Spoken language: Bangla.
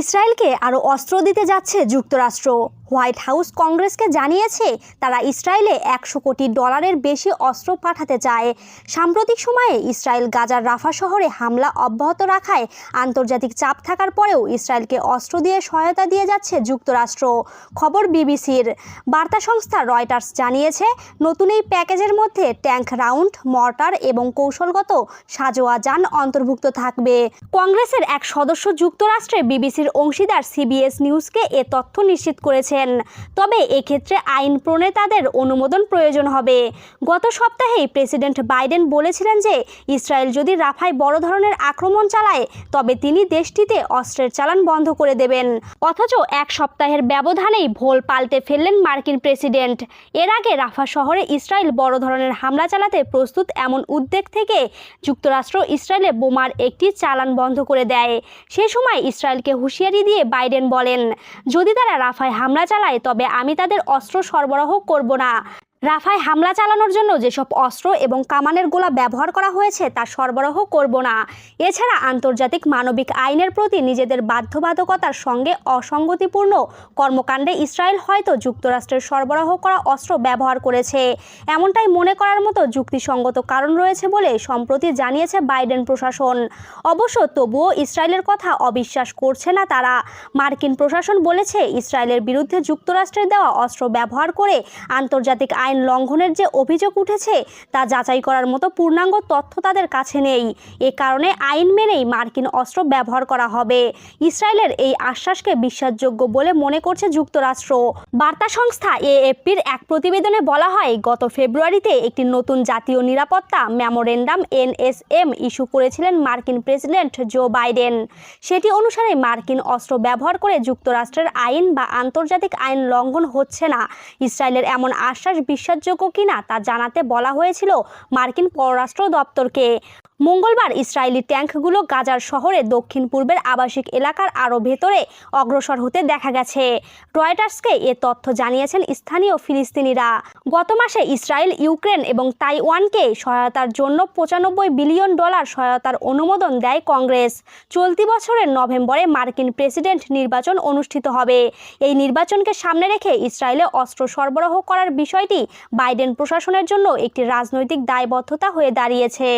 ইসরায়েলকে আরও অস্ত্র দিতে যাচ্ছে যুক্তরাষ্ট্র। হোয়াইট হাউস কংগ্রেসকে জানিয়েছে তারা ইসরায়েলে একশো কোটি ডলারের বেশি অস্ত্র পাঠাতে চায়। সাম্প্রতিক সময়ে ইসরায়েল গাজার রাফা শহরে হামলা অব্যাহত রাখায় আন্তর্জাতিক চাপ থাকার পরেও ইসরায়েলকে অস্ত্র দিয়ে সহায়তা দিয়ে যাচ্ছে যুক্তরাষ্ট্র। খবর বিবিসির। বার্তা সংস্থা রয়টার্স জানিয়েছে, নতুন এই প্যাকেজের মধ্যে ট্যাঙ্ক রাউন্ড, মর্টার এবং কৌশলগত সাজোয়া যান অন্তর্ভুক্ত থাকবে। কংগ্রেসের এক সদস্য যুক্তরাষ্ট্রে বিবিসির অংশীদার সিবিএস নিউজকে এ তথ্য নিশ্চিত করেছেন। তবে এক্ষেত্রে আইন প্রণেতাদের অনুমোদন প্রয়োজন হবে। গত সপ্তাহেই প্রেসিডেন্ট বাইডেন বলেছিলেন যে, ইসরায়েল যদি রাফায় বড় ধরনের আক্রমণ চালায়, তবে তিনি দেশটিতে অস্ত্রের চালান বন্ধ করে দেবেন। অথচ এক সপ্তাহের ব্যবধানেই ভোল পাল্টে ফেললেন মার্কিন প্রেসিডেন্ট। এর আগে রাফা শহরে ইসরায়েল বড় ধরনের হামলা চালাতে প্রস্তুত এমন উদ্বেগ থেকে যুক্তরাষ্ট্র ইসরায়েলে বোমার একটি চালান বন্ধ করে দেয়। সে সময় ইসরায়েলকে হুঁশিয়ারি দিয়ে বাইডেন বলেন, যদি তারা রাফায় হামলা চালায়, তবে আমি তাদের অস্ত্র সরবরাহ করব না। রাফায় হামলা চালানোর জন্য যেসব অস্ত্র এবং কামানের গোলা ব্যবহার করা হয়েছে, তা সরবরাহ করব না। এছাড়া আন্তর্জাতিক মানবিক আইনের প্রতি নিজেদের বাধ্যবাধকতার সঙ্গে অসঙ্গতিপূর্ণ কর্মকাণ্ডে ইসরায়েল হয়তো যুক্তরাষ্ট্রের সরবরাহ করা অস্ত্র ব্যবহার করেছে। এমনটাই মনে করার মতো যুক্তিসঙ্গত কারণ রয়েছে বলে সম্প্রতি জানিয়েছে বাইডেন প্রশাসন। অবশ্য তবুও ইসরায়েলের কথা অবিশ্বাস করছে না তারা। মার্কিন প্রশাসন বলেছে, ইসরায়েলের বিরুদ্ধে যুক্তরাষ্ট্রের দেওয়া অস্ত্র ব্যবহার করে আন্তর্জাতিক আইন লঙ্ঘনের যে অভিযোগ উঠেছে তা যাচাই করার মতো পূর্ণাঙ্গ তথ্য তাদের কাছে নেই। এ কারণে আইন মেনেই মার্কিন অস্ত্র ব্যবহার করা হবে। ইসরায়েলের এই আশ্বাসকে বিশ্বাসযোগ্য বলে মনে করছে যুক্তরাষ্ট্র। বার্তা সংস্থা এএফপির এক প্রতিবেদনে বলা হয়, গত ফেব্রুয়ারিতে একটি নতুন জাতীয় নিরাপত্তা মেমোরেন্ডাম এনএসএম ইস্যু করেছিলেন মার্কিন প্রেসিডেন্ট জো বাইডেন। সেটি অনুসারে মার্কিন অস্ত্র ব্যবহার করে যুক্তরাষ্ট্রের আইন বা আন্তর্জাতিক আইন লঙ্ঘন হচ্ছে না। ইসরায়েলের এমন আশ্বাস বিশ্বাসযোগ্য কিনা তা জানাতে বলা হয়েছিল মার্কিন পররাষ্ট্র দপ্তরকে। মঙ্গলবার ইসরায়েলি ট্যাঙ্কগুলো গাজার শহরে দক্ষিণ পূর্বের আবাসিক এলাকার আরও ভেতরে অগ্রসর হতে দেখা গেছে। রয়টার্সকে এ তথ্য জানিয়েছেন স্থানীয় ফিলিস্তিনিরা। গত মাসে ইসরায়েল, ইউক্রেন এবং তাইওয়ানকে সহায়তার জন্য পঁচানব্বই বিলিয়ন ডলার সহায়তার অনুমোদন দেয় কংগ্রেস। চলতি বছরের নভেম্বরে মার্কিন প্রেসিডেন্ট নির্বাচন অনুষ্ঠিত হবে। এই নির্বাচনকে সামনে রেখে ইসরায়েলে অস্ত্র সরবরাহ করার বিষয়টি বাইডেন প্রশাসনের জন্য একটি রাজনৈতিক দায়বদ্ধতা হয়ে দাঁড়িয়েছে।